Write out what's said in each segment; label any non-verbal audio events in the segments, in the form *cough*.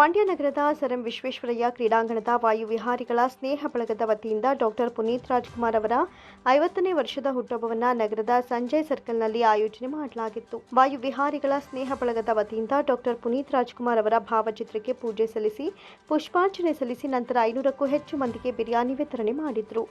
ಮಂಡ್ಯ ನಗರದ sir M Visvesvaraya ಕ್ರೀಡಾಂಗಣದ ವಾಯುವಿಹಾರಿಗಳ ಸ್ನೇಹ ಬಳಗದ ವತಿಯಿಂದ ಡಾಕ್ಟರ್ ಪುನೀತ್ ರಾಜ್ಕುಮಾರ್ ಅವರ ಐವತ್ತನೇ ವರ್ಷದ ಹುಟ್ಟುಹಬ್ಬವನ್ನು ನಗರದ ಸಂಜಯ್ ಸರ್ಕಲ್ನಲ್ಲಿ ಆಯೋಜನೆ ಮಾಡಲಾಗಿತ್ತು. ವಾಯುವಿಹಾರಿಗಳ ಸ್ನೇಹ ಬಳಗದ ವತಿಯಿಂದ ಡಾಕ್ಟರ್ ಪುನೀತ್ ರಾಜ್ಕುಮಾರ್ ಅವರ ಭಾವಚಿತ್ರಕ್ಕೆ ಪೂಜೆ ಸಲ್ಲಿಸಿ, ಪುಷ್ಪಾರ್ಚನೆ ಸಲ್ಲಿಸಿ ನಂತರ ಐನೂರಕ್ಕೂ ಹೆಚ್ಚು ಮಂದಿಗೆ ಬಿರಿಯಾನಿ ವಿತರಣೆ ಮಾಡಿದ್ರು.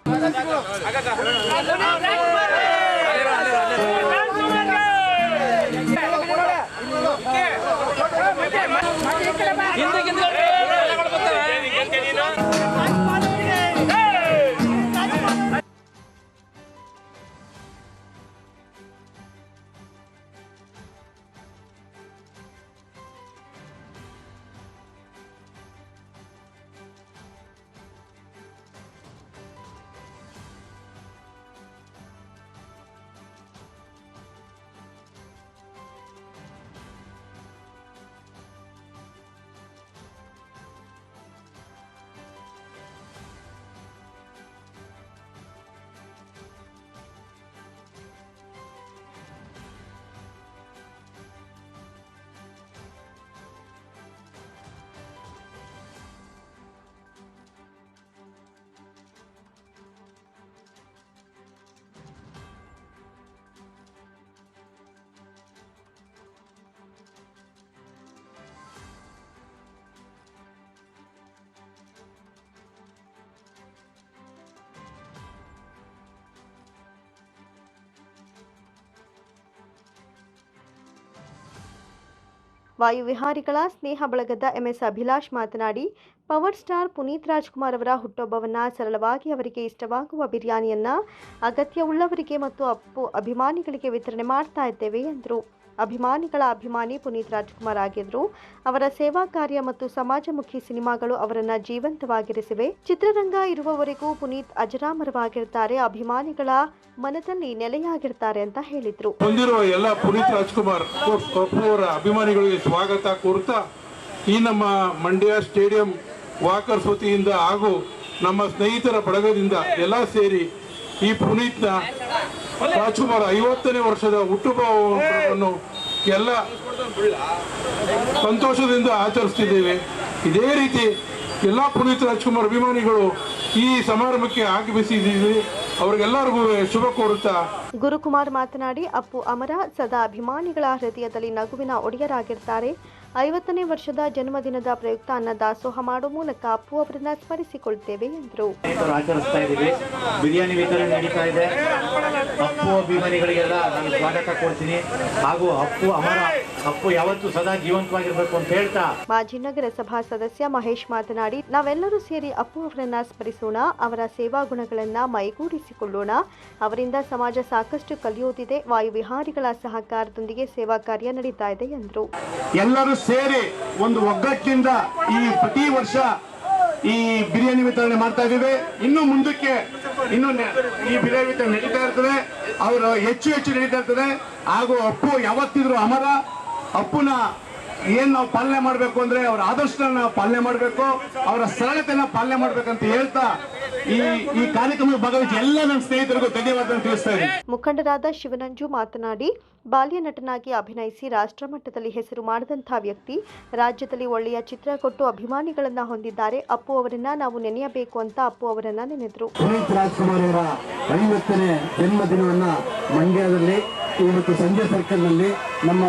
ವಾಯುವಿಹಾರಿಗಳ ಸ್ನೇಹ ಬಳಗದ ಎಂಎಸ್ ಅಭಿಲಾಷ್ ಮಾತನಾಡಿ, ಪವರ್ ಸ್ಟಾರ್ ಪುನೀತ್ ರಾಜ್ಕುಮಾರ್ ಅವರ ಹುಟ್ಟುಹಬ್ಬವನ್ನು ಸರಳವಾಗಿ ಅವರಿಗೆ ಇಷ್ಟವಾಗುವ ಬಿರಿಯಾನಿಯನ್ನ, ಅಗತ್ಯವುಳ್ಳವರಿಗೆ ಮತ್ತು ಅಪ್ಪು ಅಭಿಮಾನಿಗಳಿಗೆ ವಿತರಣೆ ಮಾಡ್ತಾ ಇದ್ದೇವೆ, ಎಂದರು. ಅಭಿಮಾನಿಗಳ ಅಭಿಮಾನಿ ಪುನೀತ್ ರಾಜ್ಕುಮಾರ್ ಆಗಿದ್ರು. ಅವರ ಸೇವಾ ಕಾರ್ಯ ಮತ್ತು ಸಮಾಜಮುಖಿ ಸಿನಿಮಾಗಳು ಅವರನ್ನ ಜೀವಂತವಾಗಿರಿಸಿವೆ. ಚಿತ್ರರಂಗ ಇರುವವರೆಗೂ ಪುನೀತ್ ಅಜರಾಮರವಾಗಿರ್ತಾರೆ, ಅಭಿಮಾನಿಗಳ ಮನದಲ್ಲಿ ನೆಲೆಯಾಗಿರ್ತಾರೆ ಅಂತ ಹೇಳಿದ್ರು. ಹೊಂದಿರುವ ಎಲ್ಲ ಪುನೀತ್ ರಾಜ್ಕುಮಾರ್ ಅವರ ಅಭಿಮಾನಿಗಳಿಗೆ ಸ್ವಾಗತ ಕೋರುತ್ತಾ ಈ ನಮ್ಮ ಮಂಡ್ಯ ಸ್ಟೇಡಿಯಂ ವಾಕರ್ಸ್ ವತಿಯಿಂದ ಹಾಗೂ ನಮ್ಮ ಸ್ನೇಹಿತರ ಬಳಗದಿಂದ ಎಲ್ಲ ಸೇರಿ ಈ ಪುನೀತ್ನ ರಾಜ್ಕುಮಾರ್ ಐವತ್ತನೇ ವರ್ಷದ ಹುಟ್ಟುಹಬ್ಬವನ್ನು ಎಲ್ಲ ಸಂತೋಷದಿಂದ ಆಚರಿಸ್ತಿದ್ದೇವೆ. ಇದೇ ರೀತಿ ಎಲ್ಲ ಪುನೀತ್ ರಾಜ್ಕುಮಾರ್ ಅಭಿಮಾನಿಗಳು ಈ ಸಮಾರಂಭಕ್ಕೆ ಆಗಮಿಸಿದ್ದೀವಿ ಅವ್ರಿಗೆಲ್ಲರಿಗೂ ಶುಭ ಕೋರುತ್ತಾ. ಗುರುಕುಮಾರ್ ಮಾತನಾಡಿ ಅಪ್ಪು ಅಮರ ಸದಾ ಅಭಿಮಾನಿಗಳ ಹೃದಯದಲ್ಲಿ ನಗುವಿನ ಒಡೆಯರಾಗಿರ್ತಾರೆ. ಐವತ್ತನೇ ವರ್ಷದ ಜನ್ಮದಿನದ ಪ್ರಯುಕ್ತ ಅನ್ನ ದಾಸೋಹ ಮಾಡುವ ಮೂಲಕ ಅಪ್ಪು ಅವರನ್ನ ಸ್ಮರಿಸಿಕೊಳ್ತೇವೆ ಎಂದರು. ಆಚರಿಸ್ತಾ ಇದ್ದೀವಿ. ಬಿರಿಯಾನಿ ವಿತರಣೆ ನಡೀತಾ ಇದೆ. ಅಪ್ಪು ಅಭಿಮಾನಿಗಳಿಗೆಲ್ಲ ನಾನು ಸ್ವಾಗತ ಕೊಡ್ತೀನಿ. ಹಾಗೂ ಅಪ್ಪು ಅಮರ ಅಪ್ಪು ಯಾವತ್ತೂ ಸದಾ ಜೀವಂತವಾಗಿರ್ಬೇಕು ಅಂತ ಹೇಳ್ತಾ. ಮಾಜಿ ನಗರಸಭಾ ಸದಸ್ಯ ಮಹೇಶ್ ಮಾತನಾಡಿ ನಾವೆಲ್ಲರೂ ಸೇರಿ ಅಪ್ಪು ಅವರನ್ನ ಸ್ಮರಿಸೋಣ ಅವರ ಸೇವಾ ಗುಣಗಳನ್ನ ಮೈಗೂಡಿಸಿಕೊಳ್ಳೋಣ. ಅವರಿಂದ ಸಮಾಜ ಸಾಕಷ್ಟು ಕಲಿಯೋದಿದೆ ವಾಯುವಿಹಾರಿಗಳ ಸಹಕಾರದೊಂದಿಗೆ ಸೇವಾ ಕಾರ್ಯ ನಡೀತಾ ಇದೆ ಎಂದರು. ಎಲ್ಲರೂ ಸೇರಿ ಒಂದು ಒಗ್ಗಟ್ಟಿನಿಂದ ಈ ಪ್ರತಿ ವರ್ಷ ಈ ಬಿರಿಯಾನಿ ವಿತರಣೆ ಮಾಡ್ತಾ ಇದ್ದೀವಿ. ಇನ್ನು ಮುಂದಕ್ಕೆ ಇನ್ನು ಈ ಬಿರಿಯಾನಿ ವಿತರಣೆ ನಡೀತಾ ಇರ್ತದೆ. ಅವರು ಹೆಚ್ಚು ಹೆಚ್ಚು ನಡೀತಾ ಇರ್ತದೆ. ಹಾಗೂ ಅಪ್ಪು ಯಾವತ್ತಿದ್ರು ಅಮರ. ಅಪ್ಪುನ ಏನ್ ನಾವು ಪಾಲನೆ ಮಾಡಬೇಕು ಅಂದ್ರೆ ಅವರ ಆದರ್ಶನ ಪಾಲನೆ ಮಾಡಬೇಕು ಅವರ ಸರಳತೆನ ಪಾಲನೆ ಮಾಡ್ಬೇಕಂತ ಹೇಳ್ತಾ ಈ ಈ ಕಾರ್ಯಕ್ರಮದ ಭಾಗವಹಿಸಿ ಎಲ್ಲ ನನ್ನ ಸ್ನೇಹಿತರಿಗೂ ಧನ್ಯವಾದ ತಿಳಿಸ್ತಾ ಇದ್ದೀನಿ. ಮುಖಂಡರಾದ ಶಿವನಂಜು ಮಾತನಾಡಿ ಬಾಲ್ಯ ನಟನಾಗಿ ಅಭಿನಯಿಸಿ ರಾಷ್ಟ್ರ ಮಟ್ಟದಲ್ಲಿ ಹೆಸರು ಮಾಡಿದಂಥ ವ್ಯಕ್ತಿ ರಾಜ್ಯದಲ್ಲಿ ಒಳ್ಳೆಯ ಚಿತ್ರ ಕೊಟ್ಟು ಅಭಿಮಾನಿಗಳನ್ನ ಹೊಂದಿದ್ದಾರೆ. ಅಪ್ಪು ಅವರನ್ನ ನಾವು ನೆನೆಯಬೇಕು ಅಂತ ಅಪ್ಪು ಅವರನ್ನ ನೆನೆದ್ರು. ಪುನೀತ್ ರಾಜ್ಕುಮಾರ್ ಅವರ ಐವತ್ತನೇ ಜನ್ಮದಿನವನ್ನ ಮಂಡ್ಯದಲ್ಲಿ ಇವತ್ತು ಸಂಜೆ ಸರ್ಕಲ್ನಲ್ಲಿ ನಮ್ಮ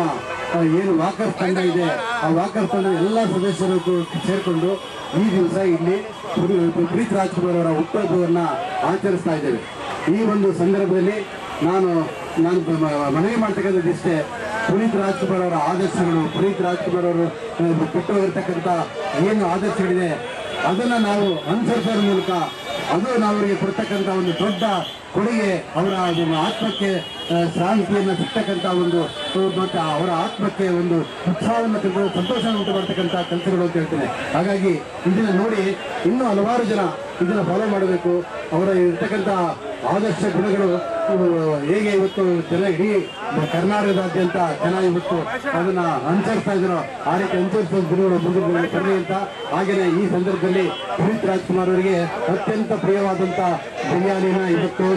ಏನು ವಾಕರ್ ತಂಡ ಇದೆ, ಆ ವಾಕರ್ ತಂಡ ಎಲ್ಲ ಸದಸ್ಯರು ಸೇರಿಕೊಂಡು ಈ ದಿವಸ ಇಲ್ಲಿ ಪ್ರೀತ್ ರಾಜ್ಕುಮಾರ್ ಅವರ ಹುಟ್ಟುಹಬ್ಬವನ್ನ ಆಚರಿಸ್ತಾ ಇದ್ದೇವೆ. ಈ ಒಂದು ಸಂದರ್ಭದಲ್ಲಿ ನಾನು ನಾನು ಮನವಿ ಮಾಡ್ತಕ್ಕಂಥದ್ದು ಇಷ್ಟೇ ಪುನೀತ್ ರಾಜ್ಕುಮಾರ್ ಅವರ ಆದರ್ಶಗಳು ಪುನೀತ್ ರಾಜ್ಕುಮಾರ್ ಅವರು ಕೊಟ್ಟು ಹೋಗಿರ್ತಕ್ಕಂಥ ಏನು ಆದರ್ಶಗಳಿದೆ, ಅದನ್ನು ನಾವು ಅನುಸರಿಸೋದ್ರ ಮೂಲಕ ಅದು ನಾವು ಅವರಿಗೆ ಕೊಡ್ತಕ್ಕಂಥ ಒಂದು ದೊಡ್ಡ ಕೊಡುಗೆ. ಅವರ ಒಂದು ಆತ್ಮಕ್ಕೆ ಶ್ರಾಂತಿಯನ್ನು ಸಿಗ್ತಕ್ಕಂಥ ಒಂದು ಮತ್ತು ಅವರ ಆತ್ಮಕ್ಕೆ ಒಂದು ಉತ್ಸಾಹವನ್ನು ತಂದು ಸಂತೋಷವನ್ನು ಉಂಟು ಮಾಡ್ತಕ್ಕಂಥ ಕೆಲಸಗಳು ಅಂತ ಹೇಳ್ತೇನೆ. ಹಾಗಾಗಿ ಇದನ್ನ ನೋಡಿ ಇನ್ನೂ ಹಲವಾರು ಜನ ಇದನ್ನ ಫಾಲೋ ಮಾಡಬೇಕು. ಅವರ ಇರ್ತಕ್ಕಂಥ ಆದರ್ಶ ಗುಣಗಳು ಹೇಗೆ ಇವತ್ತು ಜನ ಇಡೀ ಕರ್ನಾಟಕದಾದ್ಯಂತ ಜನ ಇವತ್ತು ಅದನ್ನ ಅನುಸರಿಸ್ತಾ ಇದ್ರು. ಆ ರೀತಿ ಅನುಸರಿಸೋ ಗುರುಗಳು ಮುಂದೆ ಬರಲಿ ಅಂತ. ಹಾಗೇನೆ ಈ ಸಂದರ್ಭದಲ್ಲಿ ಪುನೀತ್ ರಾಜ್ಕುಮಾರ್ ಅವರಿಗೆ ಅತ್ಯಂತ ಪ್ರಿಯವಾದಂತ ಬಿರಿಯಾನಿನ ಇವತ್ತು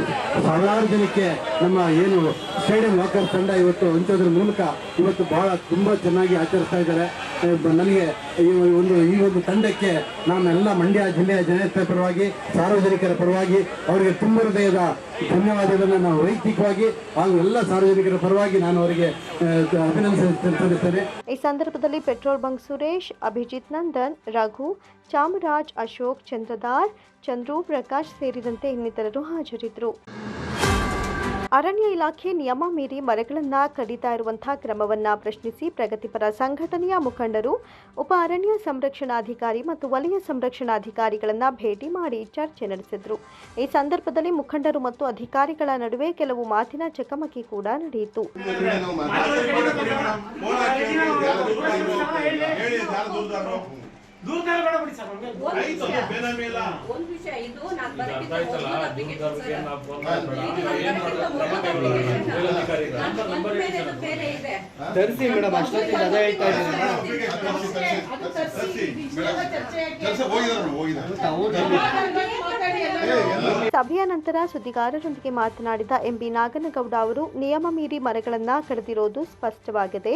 ಸಾವಿರಾರು ಜನಕ್ಕೆ ನಮ್ಮ ಏನು ಸ್ಟೇಡಿಯಂ ವಾಕರ್ ತಂಡ ಇವತ್ತು ಹಂಚೋದ್ರ ಮೂಲಕ ಇವತ್ತು ಬಹಳ ತುಂಬಾ ಚೆನ್ನಾಗಿ ಆಚರಿಸ್ತಾ ಇದ್ದಾರೆ. ನನಗೆ ಈ ಒಂದು ಈ ಒಂದು ತಂಡಕ್ಕೆ ನಾನೆಲ್ಲ ಮಂಡ್ಯ ಜಿಲ್ಲೆಯ ಜನತೆ ಪರವಾಗಿ, ಸಾರ್ವಜನಿಕರ ಪರವಾಗಿ, ಅವರಿಗೆ ತುಂಬ ಹೃದಯದ ಧನ್ಯವಾದಗಳನ್ನು ನಾವು ವೈಯಕ್ತಿಕವಾಗಿ ಹಾಗೂ ಎಲ್ಲ ಸಾರ್ವಜನಿಕರ ಪರವಾಗಿ ನಾನು ಅವರಿಗೆ ಅಭಿನಂದಿಸುತ್ತೇನೆ ಈ ಸಂದರ್ಭದಲ್ಲಿ ಪೆಟ್ರೋಲ್ ಬಂಕ್ ಸುರೇಶ್, ಅಭಿಜಿತ್ ನಂದನ್, ರಘು, ಚಾಮರಾಜ್ ಅಶೋಕ್, ಚಂದ್ರದಾರ್ ಚಂದ್ರು ಪ್ರಕಾಶ್ ಸೇರಿದಂತೆ ಇನ್ನಿತರರು ಹಾಜರಿದ್ದರು. ಅರಣ್ಯ ಇಲಾಖೆ ನಿಯಮ ಮೀರಿ ಮರಗಳನ್ನು ಕಡಿತಾ ಇರುವಂತಹ ಕ್ರಮವನ್ನು ಪ್ರಶ್ನಿಸಿ ಪ್ರಗತಿಪರ ಸಂಘಟನೆಯ ಮುಖಂಡರು, ಉಪ ಅರಣ್ಯ ಸಂರಕ್ಷಣಾಧಿಕಾರಿ ಮತ್ತು ವಲಯ ಸಂರಕ್ಷಣಾಧಿಕಾರಿಗಳನ್ನು ಭೇಟಿ ಮಾಡಿ ಚರ್ಚೆ ನಡೆಸಿದರು. ಈ ಸಂದರ್ಭದಲ್ಲಿ ಮುಖಂಡರು ಮತ್ತು ಅಧಿಕಾರಿಗಳ ನಡುವೆ ಕೆಲವು ಮಾತಿನ ಚಕಮಕಿ ಕೂಡ ನಡೆಯಿತು. ಒಂದ್ ವಿಷಯ ಇದು ನಾನ್ ಬರೋಕ್ಕಿಂತ ಮೊದ್ಲು application ಸರ್. ಇದು ನಾನ್ ಬರೋಕ್ಕಿಂತ ಮೊದ್ಲು application. ನಾನ್ ಬಂದ ಮೇಲೆ ಅದು ಬೇರೆ ಇದೆ. ತರಿಸಿ ಮೇಡಮ್ ಅಷ್ಟೊತ್ತಿಗೆ ಅದೇ ಹೇಳ್ತಾ ಅದು ತರ್ಸಿ, ಇದು ಇಷ್ಟೆಲ್ಲ ಚರ್ಚೆ ಯಾಕೆ? ಸಭೆಯ ನಂತರ ಸುದ್ದಿಗಾರರೊಂದಿಗೆ ಮಾತನಾಡಿದ ಎಂಬಿ ನಾಗನಗೌಡ ಅವರು, ನಿಯಮ ಮೀರಿ ಮರಗಳನ್ನು ಕಡಿದಿರೋದು ಸ್ಪಷ್ಟವಾಗಿದೆ.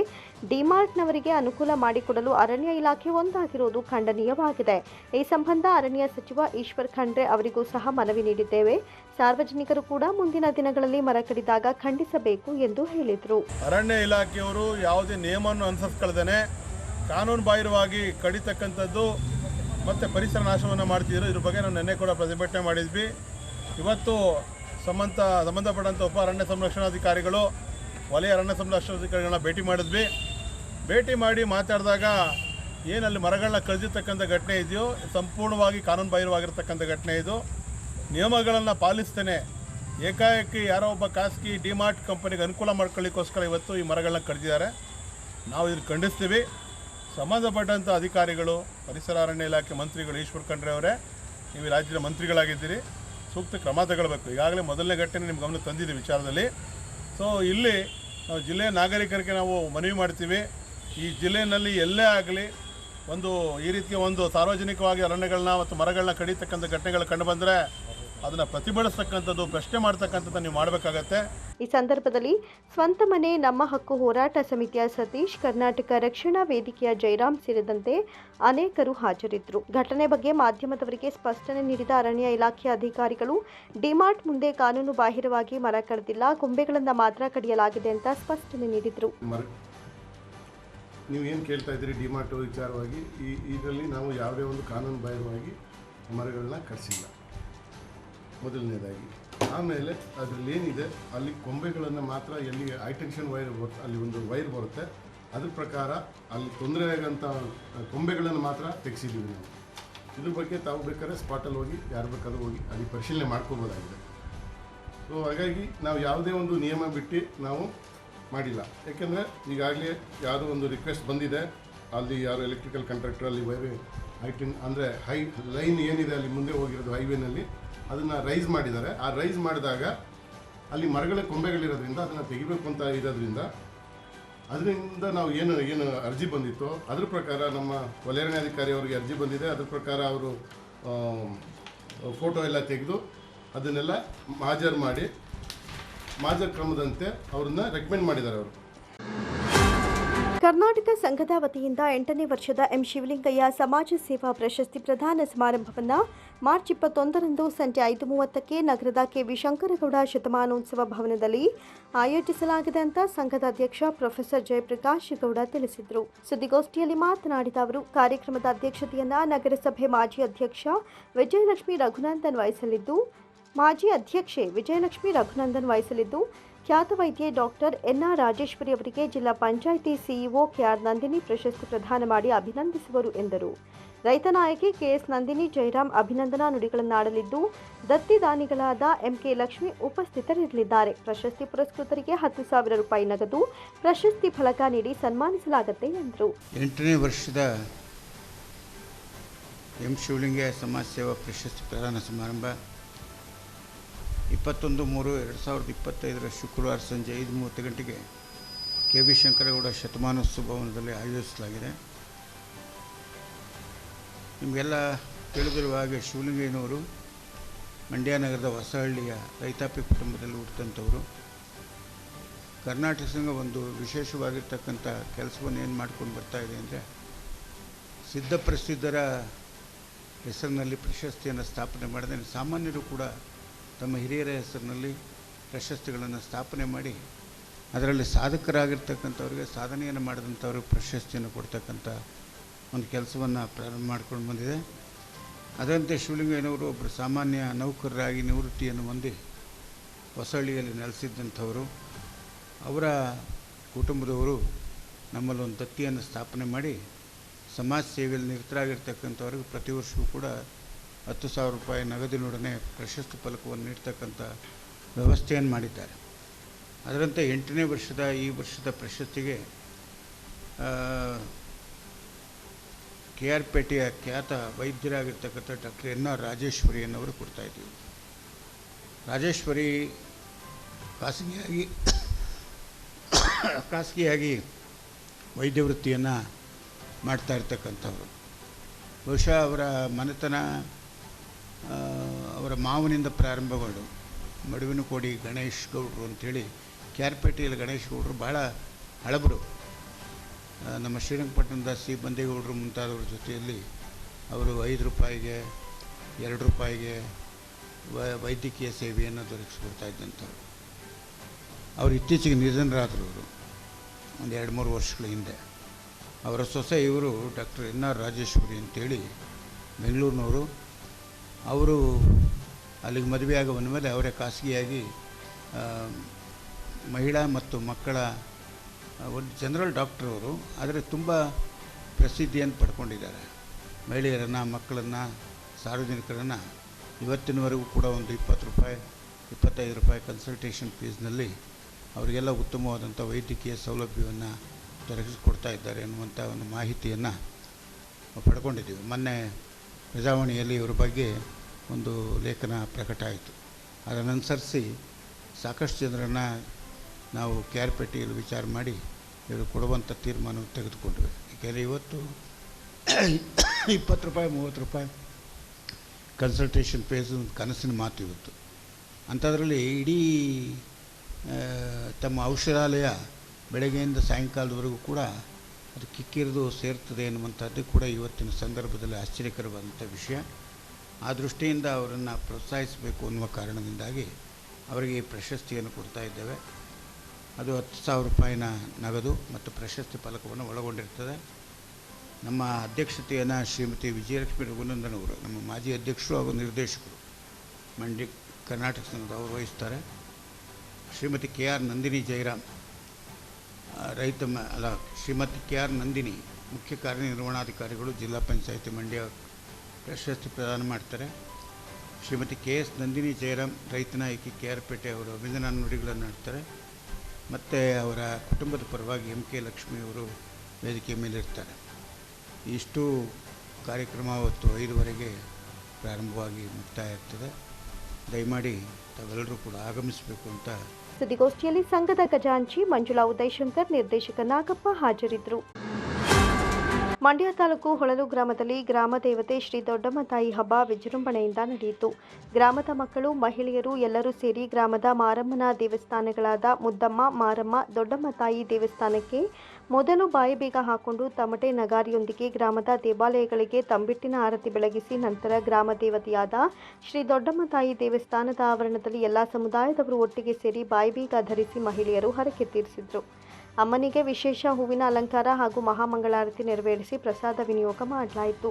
ಡಿಮಾರ್ಟ್ನವರಿಗೆ ಅನುಕೂಲ ಮಾಡಿಕೊಡಲು ಅರಣ್ಯ ಇಲಾಖೆ ಒಂದಾಗಿರೋದು ಖಂಡನೀಯವಾಗಿದೆ. ಈ ಸಂಬಂಧ ಅರಣ್ಯ ಸಚಿವ ಈಶ್ವರ್ ಖಂಡ್ರೆ ಅವರಿಗೂ ಸಹ ಮನವಿ ನೀಡಿದ್ದೇವೆ. ಸಾರ್ವಜನಿಕರು ಕೂಡ ಮುಂದಿನ ದಿನಗಳಲ್ಲಿ ಮರ ಕಡಿದಾಗ ಖಂಡಿಸಬೇಕು ಎಂದು ಹೇಳಿದರು. ಅರಣ್ಯ ಇಲಾಖೆಯವರು ಯಾವುದೇ ನಿಯಮವನ್ನು ಅನುಸರಿಸ್ಕೊಳ್ಳದೇ ಕಾನೂನು ಬಾಹಿರವಾಗಿ ಕಡಿತಕ್ಕಂಥದ್ದು ಮತ್ತು ಪರಿಸರ ನಾಶವನ್ನು ಮಾಡ್ತಿದ್ರು. ಇದ್ರ ಬಗ್ಗೆ ನಾವು ನಿನ್ನೆ ಕೂಡ ಪ್ರತಿಭಟನೆ ಮಾಡಿದ್ವಿ. ಇವತ್ತು ಸಂಬಂಧ ಸಂಬಂಧಪಟ್ಟಂಥ ಉಪ ಅರಣ್ಯ ಸಂರಕ್ಷಣಾಧಿಕಾರಿಗಳು, ವಲಯ ಅರಣ್ಯ ಸಂರಕ್ಷಣಾಧಿಕಾರಿಗಳನ್ನ ಭೇಟಿ ಮಾಡಿದ್ವಿ. ಭೇಟಿ ಮಾಡಿ ಮಾತಾಡಿದಾಗ ಏನಲ್ಲಿ ಮರಗಳನ್ನ ಕಳೆದಿರ್ತಕ್ಕಂಥ ಘಟನೆ ಇದೆಯೋ, ಸಂಪೂರ್ಣವಾಗಿ ಕಾನೂನು ಬಾಹಿರವಾಗಿರ್ತಕ್ಕಂಥ ಘಟನೆ ಇದು. ನಿಯಮಗಳನ್ನು ಪಾಲಿಸ್ತೇನೆ. ಏಕಾಏಕಿ ಯಾರೋ ಒಬ್ಬ ಖಾಸಗಿ ಡಿಮಾರ್ಟ್ ಕಂಪನಿಗೆ ಅನುಕೂಲ ಮಾಡ್ಕೊಳ್ಳಿಕ್ಕೋಸ್ಕರ ಇವತ್ತು ಈ ಮರಗಳನ್ನ ಕಡಿದಿದ್ದಾರೆ. ನಾವು ಇದನ್ನು ಖಂಡಿಸ್ತೀವಿ. ಸಂಬಂಧಪಟ್ಟಂಥ ಅಧಿಕಾರಿಗಳು, ಪರಿಸರ ಅರಣ್ಯ ಇಲಾಖೆ ಮಂತ್ರಿಗಳು ಈಶ್ವರ್ ಖಂಡ್ರೆ ಅವರೇ, ನೀವು ರಾಜ್ಯದ ಮಂತ್ರಿಗಳಾಗಿದ್ದೀರಿ. ಸೂಕ್ತ ಕ್ರಮ ತಗೊಳ್ಬೇಕು. ಈಗಾಗಲೇ ಮೊದಲನೇ ಘಟನೆ ನಿಮ್ಮ ಗಮನ ತಂದಿದ್ದೀವಿ ವಿಚಾರದಲ್ಲಿ. ಸೊ ಇಲ್ಲಿ ನಾವು ಜಿಲ್ಲೆಯ ನಾಗರಿಕರಿಗೆ ನಾವು ಮನವಿ ಮಾಡ್ತೀವಿ. ಈ ಜಿಲ್ಲೆಯಲ್ಲಿ ಎಲ್ಲೇ ಆಗಲಿ ಒಂದು ಈ ರೀತಿಯ ಒಂದು ಸಾರ್ವಜನಿಕವಾಗಿ ಅರಣ್ಯಗಳನ್ನ ಮತ್ತು ಮರಗಳನ್ನ ಕಡಿತಕ್ಕಂಥ ಘಟನೆಗಳು ಕಂಡುಬಂದರೆ ಅದನ್ನು ಪ್ರತಿಭಟಿಸ್ತಕ್ಕಂಥದ್ದು ಪ್ರಶ್ನೆ ಮಾಡ್ತಕ್ಕಂಥದ್ದು ನೀವು ಮಾಡಬೇಕಾಗತ್ತೆ. ಈ ಸಂದರ್ಭದಲ್ಲಿ ಸ್ವಂತ ಮನೆ ನಮ್ಮ ಹಕ್ಕು ಹೋರಾಟ ಸಮಿತಿಯ ಸತೀಶ್ ಕರ್ನಾಟಕ ರಕ್ಷಣಾ ವೇದಿಕೆಯ ಜಯರಾಮ್ ಸೇರಿದಂತೆ ಅನೇಕರು ಹಾಜರಿದ್ದರು. ಘಟನೆ ಬಗ್ಗೆ ಮಾಧ್ಯಮದವರಿಗೆ ಸ್ಪಷ್ಟನೆ ನೀಡಿದ ಅರಣ್ಯ ಇಲಾಖೆ ಅಧಿಕಾರಿಗಳು ಡಿಮಾರ್ಟ್ ಮುಂದೆ ಕಾನೂನು ಬಾಹಿರವಾಗಿ ಮರ ಕಡಿದಿಲ್ಲ ಗೊಂಬೆಗಳನ್ನ ಮಾತ್ರ ಕಡಿಯಲಾಗಿದೆ ಅಂತ ಸ್ಪಷ್ಟನೆ ನೀಡಿದರು. ನೀವು ಏನು ಕೇಳ್ತಾ ಇದ್ದೀರಿ ಡಿಮಾರ್ಟ್ ವಿಚಾರವಾಗಿ? ಈ ಇದರಲ್ಲಿ ನಾವು ಯಾವುದೇ ಒಂದು ಕಾನೂನು ಬಾಹಿರವಾಗಿ ಮರಗಳನ್ನ ಕಡಿಸಿಲ್ಲ. ಮೊದಲನೇದಾಗಿ. ಆಮೇಲೆ ಅದರಲ್ಲಿ ಏನಿದೆ, ಅಲ್ಲಿ ಕೊಂಬೆಗಳನ್ನು ಮಾತ್ರ ಎಲ್ಲಿ ಹೈಟೆನ್ಷನ್ ವೈರ್ ಬರುತ್ತೆ ಅಲ್ಲಿ ಒಂದು ವೈರ್ ಬರುತ್ತೆ, ಅದ್ರ ಪ್ರಕಾರ ಅಲ್ಲಿ ತೊಂದರೆ ಆಗಂಥ ಕೊಂಬೆಗಳನ್ನು ಮಾತ್ರ ತೆಗೆಸಿದ್ದೀವಿ ನಾವು. ಇದ್ರ ಬಗ್ಗೆ ತಾವು ಬೇಕಾದ್ರೆ ಸ್ಪಾಟಲ್ಲಿ ಹೋಗಿ, ಯಾರು ಬೇಕಾದ್ರೂ ಹೋಗಿ ಅಲ್ಲಿ ಪರಿಶೀಲನೆ ಮಾಡ್ಕೋಬೋದಾಗಿದೆ. ಸೊ ಹಾಗಾಗಿ ನಾವು ಯಾವುದೇ ಒಂದು ನಿಯಮ ಬಿಟ್ಟು ನಾವು ಮಾಡಿಲ್ಲ. ಯಾಕೆಂದರೆ ಈಗಾಗಲೇ ಯಾವುದೋ ಒಂದು ರಿಕ್ವೆಸ್ಟ್ ಬಂದಿದೆ, ಅಲ್ಲಿ ಯಾರು ಎಲೆಕ್ಟ್ರಿಕಲ್ ಕಾಂಟ್ರಾಕ್ಟರ್ ಅಲ್ಲಿ ವೈರ್ ಹೈಟಿನ್ ಅಂದರೆ ಹೈ ಲೈನ್ ಏನಿದೆ ಅಲ್ಲಿ ಮುಂದೆ ಹೋಗಿರೋದು ಹೈವೇನಲ್ಲಿ ಅದನ್ನು ರೈಸ್ ಮಾಡಿದ್ದಾರೆ. ಆ ರೈಸ್ ಮಾಡಿದಾಗ ಅಲ್ಲಿ ಮರಗಳ ಕೊಂಬೆಗಳಿರೋದ್ರಿಂದ ಅದನ್ನು ತೆಗಿಬೇಕು ಅಂತ ಇರೋದ್ರಿಂದ ಅದರಿಂದ ನಾವು ಏನು ಏನು ಅರ್ಜಿ ಬಂದಿತ್ತು, ಅದ್ರ ಪ್ರಕಾರ ನಮ್ಮ ವಲಯರಣಾಧಿಕಾರಿ ಅವರಿಗೆ ಅರ್ಜಿ ಬಂದಿದೆ. ಅದ್ರ ಪ್ರಕಾರ ಅವರು ಫೋಟೋ ಎಲ್ಲ ತೆಗೆದು ಅದನ್ನೆಲ್ಲ ಮಾಜರ್ ಮಾಡಿ, ಮಾಜರ್ ಕ್ರಮದಂತೆ ಅವ್ರನ್ನ ರೆಕಮೆಂಡ್ ಮಾಡಿದ್ದಾರೆ ಅವರು. ಕರ್ನಾಟಕ ಸಂಘದ ವತಿಯಿಂದ ಎಂಟನೇ ವರ್ಷದ ಎಂ ಶಿವಲಿಂಗಯ್ಯ ಸಮಾಜ ಸೇವಾ ಪ್ರಶಸ್ತಿ ಪ್ರದಾನ ಸಮಾರಂಭವನ್ನು ಮಾರ್ಚ್ ಇಪ್ಪತ್ತೊಂದರಂದು ಸಂಜೆ ಐದು ಮೂವತ್ತಕ್ಕೆ ನಗರದ ಕೆವಿ ಶಂಕರಗೌಡ ಶತಮಾನೋತ್ಸವ ಭವನದಲ್ಲಿ ಆಯೋಜಿಸಲಾಗಿದೆ ಅಂತ ಸಂಘದ ಅಧ್ಯಕ್ಷ ಪ್ರೊಫೆಸರ್ ಜಯಪ್ರಕಾಶ್ ಗೌಡ ತಿಳಿಸಿದರು. ಸುದ್ದಿಗೋಷ್ಠಿಯಲ್ಲಿ ಮಾತನಾಡಿದ ಅವರು, ಕಾರ್ಯಕ್ರಮದ ಅಧ್ಯಕ್ಷತೆಯನ್ನ ನಗರಸಭೆ ಮಾಜಿ ಅಧ್ಯಕ್ಷ ವಿಜಯಲಕ್ಷ್ಮಿ ರಘುನಂದನ್ ವಹಿಸಲಿದ್ದು, ಮಾಜಿ ಅಧ್ಯಕ್ಷೆ ವಿಜಯಲಕ್ಷ್ಮಿ ರಘುನಂದನ್ ವಹಿಸಲಿದ್ದು ಖ್ಯಾತ ವೈದ್ಯೆ ಡಾಕ್ಟರ್ ಎನ್ಆರ್ ರಾಜೇಶ್ವರಿ ಅವರಿಗೆ ಜಿಲ್ಲಾ ಪಂಚಾಯಿತಿ ಸಿಇಒ ಕೆಆರ್ ನಂದಿನಿ ಪ್ರಶಸ್ತಿ ಪ್ರದಾನ ಮಾಡಿ ಅಭಿನಂದಿಸುವರು ಎಂದರು. ರೈತ ನಾಯಕಿ ಕೆಎಸ್ ನಂದಿನಿ ಜಯರಾಮ್ ಅಭಿನಂದನಾ ನುಡಿಗಳನ್ನಾಡಲಿದ್ದು ದತ್ತಿದಾನಿಗಳಾದ ಎಂಕೆ ಲಕ್ಷ್ಮಿ ಉಪಸ್ಥಿತರಿರಲಿದ್ದಾರೆ. ಪ್ರಶಸ್ತಿ ಪುರಸ್ಕೃತರಿಗೆ ಹತ್ತು ಸಾವಿರ ರೂಪಾಯಿ ನಗದು, ಪ್ರಶಸ್ತಿ ಫಲಕ ನೀಡಿ ಸನ್ಮಾನಿಸಲಾಗುತ್ತೆ ಎಂದರು. ಎಂಟನೇ ವರ್ಷದ ಎಂ. ಶಿವಲಿಂಗ ಸಮಾಜ ಸೇವಾ ಪ್ರಶಸ್ತಿ ಪ್ರದಾನ ಸಮಾರಂಭ ಇಪ್ಪತ್ತೊಂದು ಮೂರು ಎರಡು ಸಾವಿರದ ಇಪ್ಪತ್ತೈದರ ಶುಕ್ರವಾರ ಸಂಜೆ ಐದು ಮೂವತ್ತು ಗಂಟೆಗೆ ಕೆ ಬಿ ಶಂಕರಗೌಡ ಶತಮಾನೋತ್ಸವ ಭವನದಲ್ಲಿ ಆಯೋಜಿಸಲಾಗಿದೆ. ನಿಮಗೆಲ್ಲ ತಿಳಿದಿರುವ ಹಾಗೆ ಶಿವಲಿಂಗಯ್ಯನವರು ಮಂಡ್ಯ ನಗರದ ಹೊಸಹಳ್ಳಿಯ ರೈತಾಪಿ ಕುಟುಂಬದಲ್ಲಿ ಹುಟ್ಟಿದಂಥವರು ಕರ್ನಾಟಕ ಸಂಘ ಒಂದು ವಿಶೇಷವಾಗಿರ್ತಕ್ಕಂಥ ಕೆಲಸವನ್ನು ಏನು ಮಾಡ್ಕೊಂಡು ಬರ್ತಾ ಇದೆ ಅಂದರೆ ಸಿದ್ಧ ಪ್ರಸಿದ್ಧರ ಹೆಸರಿನಲ್ಲಿ ಪ್ರಶಸ್ತಿಯನ್ನು ಸ್ಥಾಪನೆ ಮಾಡಿದೆ. ಸಾಮಾನ್ಯರು ಕೂಡ ತಮ್ಮ ಹಿರಿಯರ ಹೆಸರಿನಲ್ಲಿ ಪ್ರಶಸ್ತಿಗಳನ್ನು ಸ್ಥಾಪನೆ ಮಾಡಿ ಅದರಲ್ಲಿ ಸಾಧಕರಾಗಿರ್ತಕ್ಕಂಥವ್ರಿಗೆ ಸಾಧನೆಯನ್ನು ಮಾಡಿದಂಥವ್ರಿಗೆ ಪ್ರಶಸ್ತಿಯನ್ನು ಕೊಡ್ತಕ್ಕಂಥ ಒಂದು ಕೆಲಸವನ್ನು ಪ್ರಾರಂಭ ಮಾಡ್ಕೊಂಡು ಬಂದಿದೆ. ಅದರಂತೆ ಶಿವಲಿಂಗಯ್ಯನವರು ಒಬ್ಬರು ಸಾಮಾನ್ಯ ನೌಕರರಾಗಿ ನಿವೃತ್ತಿಯನ್ನು ಹೊಂದಿ ಹೊಸಹಳ್ಳಿಯಲ್ಲಿ ನೆಲೆಸಿದ್ದಂಥವರು. ಅವರ ಕುಟುಂಬದವರು ನಮ್ಮಲ್ಲಿ ಒಂದು ದತ್ತಿಯನ್ನು ಸ್ಥಾಪನೆ ಮಾಡಿ ಸಮಾಜ ಸೇವೆಯಲ್ಲಿ ನಿರತರಾಗಿರ್ತಕ್ಕಂಥವ್ರಿಗೆ ಪ್ರತಿ ವರ್ಷವೂ ಕೂಡ ಹತ್ತು ಸಾವಿರ ರೂಪಾಯಿ ನಗದಿನೊಡನೆ ಪ್ರಶಸ್ತಿ ಫಲಕವನ್ನು ನೀಡ್ತಕ್ಕಂಥ ವ್ಯವಸ್ಥೆಯನ್ನು ಮಾಡಿದ್ದಾರೆ. ಅದರಂತೆ ಎಂಟನೇ ವರ್ಷದ ಈ ವರ್ಷದ ಪ್ರಶಸ್ತಿಗೆ ಕೆ ಆರ್ ಪೇಟೆಯ ಖ್ಯಾತ ವೈದ್ಯರಾಗಿರ್ತಕ್ಕಂಥ ಡಾಕ್ಟರ್ ಎನ್ ಆರ್ ರಾಜೇಶ್ವರಿ ಅನ್ನೋರು ಕೊಡ್ತಾಯಿದ್ದೀವಿ ರಾಜೇಶ್ವರಿ ಖಾಸಗಿಯಾಗಿ ಖಾಸಗಿಯಾಗಿ ವೈದ್ಯ ವೃತ್ತಿಯನ್ನು ಮಾಡ್ತಾ ಇರ್ತಕ್ಕಂಥವ್ರು. ಬಹುಶಃ ಅವರ ಮನೆತನ ಅವರ ಮಾವನಿಂದ ಪ್ರಾರಂಭಗೊಂಡು ಮಡುವಿನ ಕೋಡಿ ಗಣೇಶ್ ಗೌಡರು ಅಂಥೇಳಿ ಕ್ಯಾರ್ಪೇಟೆಯಲ್ಲಿ ಗಣೇಶ್ ಗೌಡರು ಭಾಳ ಹಳಬರು. ನಮ್ಮ ಶ್ರೀರಂಗಪಟ್ಟಣದ ಸಿ. ಬಂದೇಗೌಡರು ಮುಂತಾದವ್ರ ಜೊತೆಯಲ್ಲಿ ಅವರು ಐದು ರೂಪಾಯಿಗೆ, ಎರಡು ರೂಪಾಯಿಗೆ ವೈದ್ಯಕೀಯ ಸೇವೆಯನ್ನು ದೊರಕಿಸ್ಕೊಡ್ತಾ ಇದ್ದಂಥವ್ರು. ಅವರು ಇತ್ತೀಚೆಗೆ ನಿಧನರಾದರು ಅವರು, ಒಂದು ಎರಡು ಮೂರು ವರ್ಷಗಳ ಹಿಂದೆ. ಅವರ ಸೊಸೆ ಇವರು ಡಾಕ್ಟರ್ ಎನ್ ಆರ್ ರಾಜೇಶ್ವರಿ ಅಂತೇಳಿ ಬೆಂಗಳೂರಿನವರು. ಅವರು ಅಲ್ಲಿಗೆ ಮದುವೆ ಆಗ ಬಂದ ಮೇಲೆ ಅವರೇ ಖಾಸಗಿಯಾಗಿ ಮಹಿಳಾ ಮತ್ತು ಮಕ್ಕಳ ಒಂದು ಜನರಲ್ ಡಾಕ್ಟರ್ ಅವರು, ಆದರೆ ತುಂಬ ಪ್ರಸಿದ್ಧಿಯನ್ನು ಪಡ್ಕೊಂಡಿದ್ದಾರೆ. ಮಹಿಳೆಯರನ್ನು, ಮಕ್ಕಳನ್ನು, ಸಾರ್ವಜನಿಕರನ್ನು ಇವತ್ತಿನವರೆಗೂ ಕೂಡ ಒಂದು ಇಪ್ಪತ್ತು ರೂಪಾಯಿ, ಇಪ್ಪತ್ತೈದು ರೂಪಾಯಿ ಕನ್ಸಲ್ಟೇಷನ್ ಫೀಸ್ನಲ್ಲಿ ಅವರಿಗೆಲ್ಲ ಉತ್ತಮವಾದಂಥ ವೈದ್ಯಕೀಯ ಸೌಲಭ್ಯವನ್ನು ದೊರಕಿಸಿಕೊಡ್ತಾ ಇದ್ದಾರೆ ಎನ್ನುವಂಥ ಒಂದು ಮಾಹಿತಿಯನ್ನು ಪಡ್ಕೊಂಡಿದ್ದೀವಿ. ಮೊನ್ನೆ ಪ್ರಜಾವಾಣಿಯಲ್ಲಿ ಇವರ ಬಗ್ಗೆ ಒಂದು ಲೇಖನ ಪ್ರಕಟ ಆಯಿತು. ಅದನ್ನು ಅನುಸರಿಸಿ ಸಾಕಷ್ಟು ಜನರನ್ನು ನಾವು ಕ್ಯಾರ್ಪೇಟೆಯಲ್ಲಿ ವಿಚಾರ ಮಾಡಿ ಇವರು ಕೊಡುವಂಥ ತೀರ್ಮಾನವನ್ನು ತೆಗೆದುಕೊಂಡ್ವಿ. ಏಕೆಂದರೆ ಇವತ್ತು *coughs* ಇಪ್ಪತ್ತು ರೂಪಾಯಿ, ಮೂವತ್ತು ರೂಪಾಯಿ ಕನ್ಸಲ್ಟೇಷನ್ ಫೇಸ್ ಕನಸಿನ ಮಾತು ಇವತ್ತು. ಅಂಥದ್ರಲ್ಲಿ ಇಡೀ ತಮ್ಮ ಔಷಧಾಲಯ ಬೆಳಗ್ಗೆಯಿಂದ ಸಾಯಂಕಾಲದವರೆಗೂ ಕೂಡ ಅದು ಕಿಕ್ಕಿರಿದು ಸೇರ್ತದೆ ಎನ್ನುವಂಥದ್ದು ಕೂಡ ಇವತ್ತಿನ ಸಂದರ್ಭದಲ್ಲಿ ಆಶ್ಚರ್ಯಕರವಾದಂಥ ವಿಷಯ. ಆ ದೃಷ್ಟಿಯಿಂದ ಅವರನ್ನು ಪ್ರೋತ್ಸಾಹಿಸಬೇಕು ಅನ್ನುವ ಕಾರಣದಿಂದಾಗಿ ಅವರಿಗೆ ಈ ಪ್ರಶಸ್ತಿಯನ್ನು ಕೊಡ್ತಾ ಇದ್ದೇವೆ. ಅದು ಹತ್ತು ಸಾವಿರ ರೂಪಾಯಿನ ನಗದು ಮತ್ತು ಪ್ರಶಸ್ತಿ ಫಲಕವನ್ನು ಒಳಗೊಂಡಿರ್ತದೆ. ನಮ್ಮ ಅಧ್ಯಕ್ಷತೆಯನ್ನು ಶ್ರೀಮತಿ ವಿಜಯಲಕ್ಷ್ಮಿ ರಘುನಂದನವರು ನಮ್ಮ ಮಾಜಿ ಅಧ್ಯಕ್ಷರು ಹಾಗೂ ನಿರ್ದೇಶಕರು ಮಂಡ್ಯ ಕರ್ನಾಟಕ ಸಂಘದ ಅವರು ವಹಿಸ್ತಾರೆ ಶ್ರೀಮತಿ ಕೆ ಆರ್ ನಂದಿನಿ ಜಯರಾಮ್ ರೈತ ಅಲ್ಲ, ಶ್ರೀಮತಿ ಕೆ ಆರ್ ನಂದಿನಿ ಮುಖ್ಯ ಕಾರ್ಯನಿರ್ವಹಣಾಧಿಕಾರಿಗಳು, ಜಿಲ್ಲಾ ಪಂಚಾಯತಿ ಮಂಡ್ಯ ಪ್ರಶಸ್ತಿ ಪ್ರದಾನ ಮಾಡ್ತಾರೆ. ಶ್ರೀಮತಿ ಕೆ ಎಸ್ ನಂದಿನಿ ಜಯರಾಮ್ ರೈತ ನಾಯಕಿ ಕೆ ಆರ್ ಪೇಟೆ ಅವರು ಅಭಿನಂದನಾ ನುಡಿಗಳನ್ನು ಆಡ್ತಾರೆ ಮತ್ತು ಅವರ ಕುಟುಂಬದ ಪರವಾಗಿ ಎಂ ಕೆ ಲಕ್ಷ್ಮಿ ಅವರು ವೇದಿಕೆ ಮೇಲಿರ್ತಾರೆ ಇಷ್ಟು ಕಾರ್ಯಕ್ರಮ ಅವತ್ತು ಐದುವರೆಗೆ ಪ್ರಾರಂಭವಾಗಿ ಮುಕ್ತಾಯ ಆಗ್ತದೆ ದಯಮಾಡಿ ತಾವೆಲ್ಲರೂ ಕೂಡ ಆಗಮಿಸಬೇಕು ಅಂತ ಸುದ್ದಿಗೋಷ್ಠಿಯಲ್ಲಿ ಸಂಘದ ಖಜಾಂಚಿ ಮಂಜುಳಾ ಉದಯಶಂಕರ್ ನಿರ್ದೇಶಕ ನಾಗಪ್ಪ ಹಾಜರಿದ್ದರು. ಮಂಡ್ಯ ತಾಲೂಕು ಹೊಳಲು ಗ್ರಾಮದಲ್ಲಿ ಗ್ರಾಮ ದೇವತೆ ಶ್ರೀ ದೊಡ್ಡಮ್ಮ ತಾಯಿ ಹಬ್ಬ ವಿಜೃಂಭಣೆಯಿಂದ ನಡೆಯಿತು. ಗ್ರಾಮದ ಮಕ್ಕಳು, ಮಹಿಳೆಯರು ಎಲ್ಲರೂ ಸೇರಿ ಗ್ರಾಮದ ಮಾರಮ್ಮನ ದೇವಸ್ಥಾನಗಳಾದ ಮುದ್ದಮ್ಮ, ಮಾರಮ್ಮ, ದೊಡ್ಡಮ್ಮ ತಾಯಿ ದೇವಸ್ಥಾನಕ್ಕೆ ಮೊದಲು ಬಾಯಿಬೀಗ ಹಾಕೊಂಡು ತಮಟೆ ನಗಾರಿಯೊಂದಿಗೆ ಗ್ರಾಮದ ದೇವಾಲಯಗಳಿಗೆ ತಂಬಿಟ್ಟಿನ ಆರತಿ ಬೆಳಗಿಸಿ ನಂತರ ಗ್ರಾಮ ದೇವತೆಯಾದ ಶ್ರೀ ದೊಡ್ಡಮ್ಮ ತಾಯಿ ದೇವಸ್ಥಾನದ ಆವರಣದಲ್ಲಿ ಎಲ್ಲ ಸಮುದಾಯದವರು ಒಟ್ಟಿಗೆ ಸೇರಿ ಬಾಯಿಬೀಗ ಧರಿಸಿ ಮಹಿಳೆಯರು ಹರಕೆ ತೀರಿಸಿದರು. ಅಮ್ಮನಿಗೆ ವಿಶೇಷ ಹೂವಿನ ಅಲಂಕಾರ ಹಾಗೂ ಮಹಾಮಂಗಳಾರತಿ ನೆರವೇರಿಸಿ ಪ್ರಸಾದ ವಿನಿಯೋಗ ಮಾಡಲಾಯಿತು.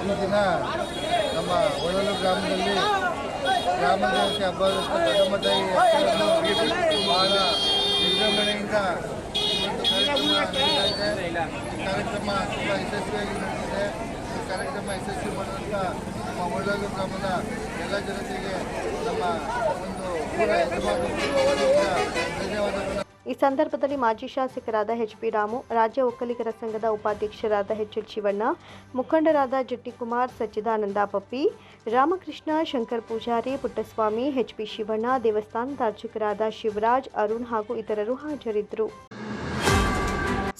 ಈ ದಿನ ನಮ್ಮ ಒಳಲು ಗ್ರಾಮದಲ್ಲಿ ಗ್ರಾಮ ದೇವತೆ ಹಬ್ಬದ ಪ್ರಥಮ ತಾಯಿ ಹಬ್ಬವನ್ನು ಬಹಳ ವಿಜೃಂಭಣೆಯಿಂದ ಈ ಒಂದು ಕಾರ್ಯಕ್ರಮ ನಡೀತಾ ಇದೆ ಈ ಕಾರ್ಯಕ್ರಮ ತುಂಬ ಯಶಸ್ವಿಯಾಗಿ ನಡೆದಿದೆ ಈ ಕಾರ್ಯಕ್ರಮ ಯಶಸ್ವಿ ಮಾಡುವಂಥ ಗ್ರಾಮದ ಎಲ್ಲ ಜನತೆಗೆ ನಮ್ಮ ಒಂದು ಅವರಿಂದ ಈ ಸಂದರ್ಭದಲ್ಲಿ ಮಾಜಿ ಶಾಸಕರಾದ ಎಚ್ ಪಿ ರಾಮು, ರಾಜ್ಯ ಒಕ್ಕಲಿಗರ ಸಂಘದ ಉಪಾಧ್ಯಕ್ಷರಾದ ಎಚ್ ಎಲ್ ಶಿವಣ್ಣ, ಮುಖಂಡರಾದ ಜಟ್ಟಿಕುಮಾರ್ ಸಚ್ಚಿದಾನಂದ ಪಪ್ಪಿ, ರಾಮಕೃಷ್ಣ, ಶಂಕರ್ ಪೂಜಾರಿ, ಪುಟ್ಟಸ್ವಾಮಿ ಎಚ್ ಪಿ ಶಿವಣ್ಣ ದೇವಸ್ಥಾನದ ಅರ್ಚಕರಾದ ಶಿವರಾಜ್, ಅರುಣ್ ಹಾಗೂ ಇತರರು ಹಾಜರಿದ್ದರು.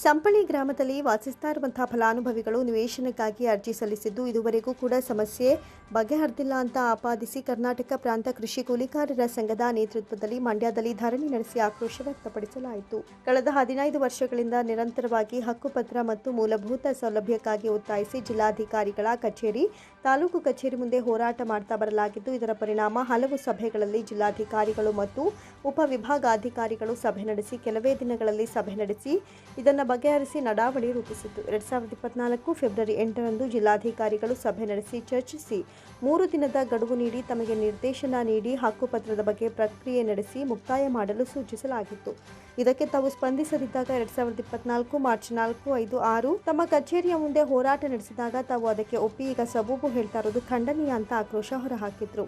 ಸಂಪಳಿ ಗ್ರಾಮದಲ್ಲಿ ವಾಸಿಸ್ತಾ ಇರುವಂತಹ ಫಲಾನುಭವಿಗಳು ನಿವೇಶನಕ್ಕಾಗಿ ಅರ್ಜಿ ಸಲ್ಲಿಸಿದ್ದು, ಇದುವರೆಗೂ ಕೂಡ ಸಮಸ್ಯೆ ಬಗೆಹರಿದಿಲ್ಲ ಅಂತ ಆಪಾದಿಸಿ ಕರ್ನಾಟಕ ಪ್ರಾಂತ ಕೃಷಿ ಕೂಲಿಕಾರರ ಸಂಘದ ನೇತೃತ್ವದಲ್ಲಿ ಮಂಡ್ಯದಲ್ಲಿ ಧರಣಿ ನಡೆಸಿ ಆಕ್ರೋಶ ವ್ಯಕ್ತಪಡಿಸಲಾಯಿತು. ಕಳೆದ ಹದಿನೈದು ವರ್ಷಗಳಿಂದ ನಿರಂತರವಾಗಿ ಹಕ್ಕುಪತ್ರ ಮತ್ತು ಮೂಲಭೂತ ಸೌಲಭ್ಯಕ್ಕಾಗಿ ಒತ್ತಾಯಿಸಿ ಜಿಲ್ಲಾಧಿಕಾರಿಗಳ ಕಚೇರಿ, ತಾಲೂಕು ಕಚೇರಿ ಮುಂದೆ ಹೋರಾಟ ಮಾಡ್ತಾ ಬರಲಾಗಿದ್ದು, ಇದರ ಪರಿಣಾಮ ಹಲವು ಸಭೆಗಳಲ್ಲಿ ಜಿಲ್ಲಾಧಿಕಾರಿಗಳು ಮತ್ತು ಉಪವಿಭಾಗಾಧಿಕಾರಿಗಳು ಸಭೆ ನಡೆಸಿ, ಕೆಲವೇ ದಿನಗಳಲ್ಲಿ ಸಭೆ ನಡೆಸಿ, ಇದನ್ನು ಬಗೆಹರಿಸಿ ನಡಾವಳಿ ರೂಪಿಸಿತ್ತು ಎರಡ್ ಸಾವಿರದ ಇಪ್ಪತ್ನಾಲ್ಕು ಫೆಬ್ರವರಿ ಎಂಟರಂದು ಜಿಲ್ಲಾಧಿಕಾರಿಗಳು ಸಭೆ ನಡೆಸಿ ಚರ್ಚಿಸಿ ಮೂರು ದಿನದ ಗಡುವು ನೀಡಿ ತಮಗೆ ನಿರ್ದೇಶನ ನೀಡಿ ಹಕ್ಕುಪತ್ರದ ಬಗ್ಗೆ ಪ್ರಕ್ರಿಯೆ ನಡೆಸಿ ಮುಕ್ತಾಯ ಮಾಡಲು ಸೂಚಿಸಲಾಗಿತ್ತು. ಇದಕ್ಕೆ ತಾವು ಸ್ಪಂದಿಸದಿದ್ದಾಗ ಎರಡ್ ಸಾವಿರದ ಇಪ್ಪತ್ನಾಲ್ಕು ಮಾರ್ಚ್ ನಾಲ್ಕು ಐದು ಆರು ತಮ್ಮ ಕಚೇರಿಯ ಮುಂದೆ ಹೋರಾಟ ನಡೆಸಿದಾಗ ತಾವು ಅದಕ್ಕೆ ಒಪ್ಪಿ ಈಗ ಸಬೂಬು ಹೇಳ್ತಾ ಇರೋದು ಖಂಡನೀಯ ಅಂತ ಆಕ್ರೋಶ ಹೊರಹಾಕಿದ್ರು.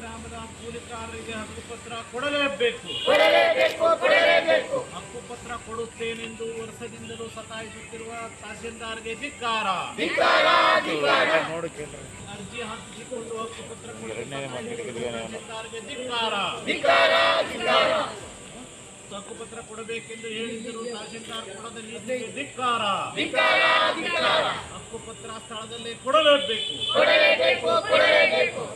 ಗ್ರಾಮದ ಕೂಲಿಕಾರರಿಗೆ ಹಕ್ಕುಪತ್ರ ಕೊಡಲೇಬೇಕು. ಹಕ್ಕುಪತ್ರ ಕೊಡುತ್ತೇನೆಂದು ವರ್ಷದಿಂದಲೂ ಸತಾಯಿಸುತ್ತಿರುವ ತಹಸೀಲ್ದಾರ್ಗೆ ಧಿಕ್ಕಾರ. ಅರ್ಜಿ ಹಾಕಿಸಿಕೊಂಡು ಹಕ್ಕುಪತ್ರ ಕೊಡುತ್ತಿರುವ ತಹಸೀಲ್ದಾರ್ಗೆ ಧಿಕ್ಕಾರ. ಹಕ್ಕುಪತ್ರ ಕೊಡಬೇಕೆಂದು ಹೇಳಿದ್ದರು ತಹಸೀಲ್ದಾರ್ ಕೊಡದ ನೀತಿಗೆ ಧಿಕ್ಕಾರ. ಹಕ್ಕುಪತ್ರ ಸ್ಥಳದಲ್ಲಿ ಕೊಡಲೇಬೇಕು.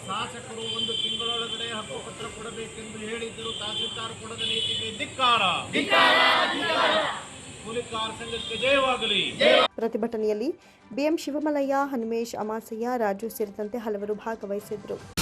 ಶಾಸಕರು ಒಂದು ತಿಂಗಳೊಳಗಡೆ ಹಕ್ಕುಪತ್ರ ಕೊಡಬೇಕೆಂದು ಹೇಳಿದ್ದರು ತಹಸೀಲ್ದಾರ್ ಕೊಡದ ನೀತಿಗೆ ಧಿಕ್ಕಾರ. ಪ್ರತಿಭಟನೆಯಲ್ಲಿ ಬಿಎಂ ಶಿವಮಲಯ್ಯ ಹನುಮೇಶ್ ಅಮಾಸಯ್ಯ ರಾಜು ಸೇರಿದಂತೆ ಹಲವರು ಭಾಗವಹಿಸಿದ್ರು